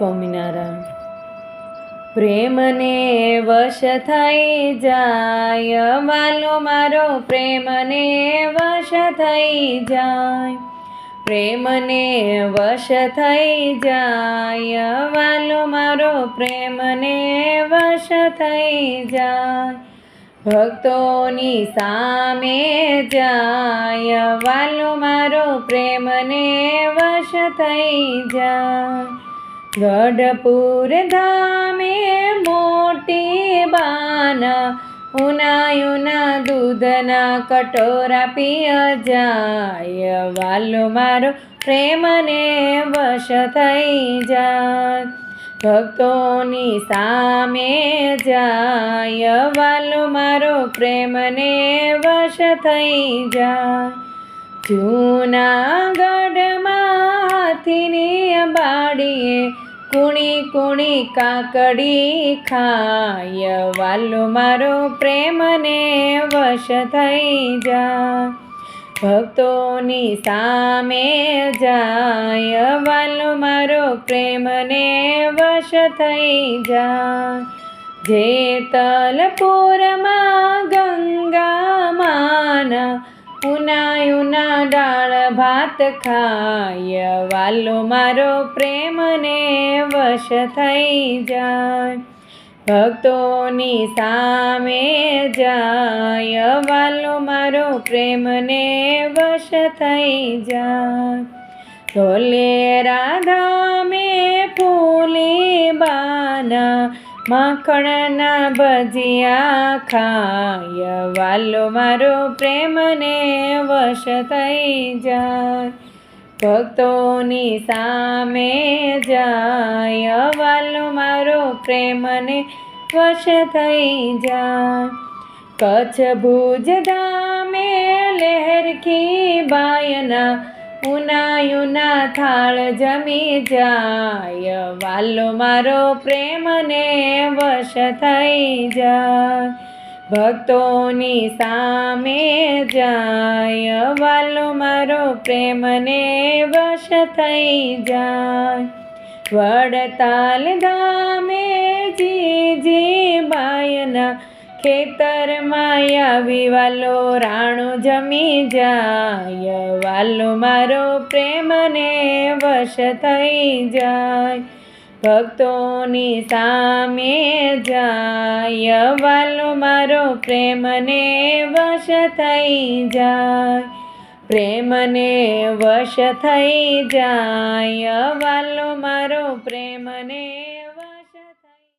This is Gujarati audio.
સ્વામિનારાયણ. પ્રેમને વશ થઈ જાય, વાલો મારો પ્રેમને વશ થઈ જાય. પ્રેમને વશ થઈ જાય, વાલો મારો પ્રેમને વશ થઈ જાય. ભક્તોની સામે જાય, વાલો મારો પ્રેમને વશ થઈ જાય. ગઢપુર ધામે મોટી બાના, ઉનાયુના દૂધના કટોરા પિય જાય, વાલો મારો પ્રેમને વશ થઈ જાય. ભક્તોની સામે જાય, વાલો મારો પ્રેમને વશ થઈ જાય. જૂનાગઢમાં હાથીની બાડીએ કુણી કુણી કાકડી ખાય, વાલો મારો પ્રેમને વશ થઈ જા. ભક્તોની સામે જાય, વાલો મારો પ્રેમને વશ થઈ જા. જેતલપુરમાં ગંગા માના ઉનાયુના ડાળ ભાત ખાય, વાલો મારો પ્રેમને વશ થઈ જાય. ભક્તોની સામે જાય, વાલો મારો પ્રેમને વશ થઈ જાય. ઢોલે રાધા મેં ફૂલી બાના માખણના ભજીયા ખાય, વાલો મારો પ્રેમને વશ થઈ જાય. ભક્તોની સામે જાય, વાલો મારો પ્રેમને વશ થઈ જાય. કચ્છ ભુજ ધામે લહેરખી બાયના ઉનાયુના થાળ જમી જાય, વાલો મારો પ્રેમને વશ થઈ જાય. ભક્તોની સામે જાય, વાલો મારો પ્રેમને વશ થઈ જાય. વડતાલ ધામે જી બાયના ખેતરમાં આવી વાલો, રાણો જમી જાય. વાલો મારો પ્રેમને વશ થઈ જાય. ભક્તોની સામે જાય. વાલો મારો પ્રેમને વશ થઈ જાય. પ્રેમને વશ થઈ જાય. વાલો મારો પ્રેમને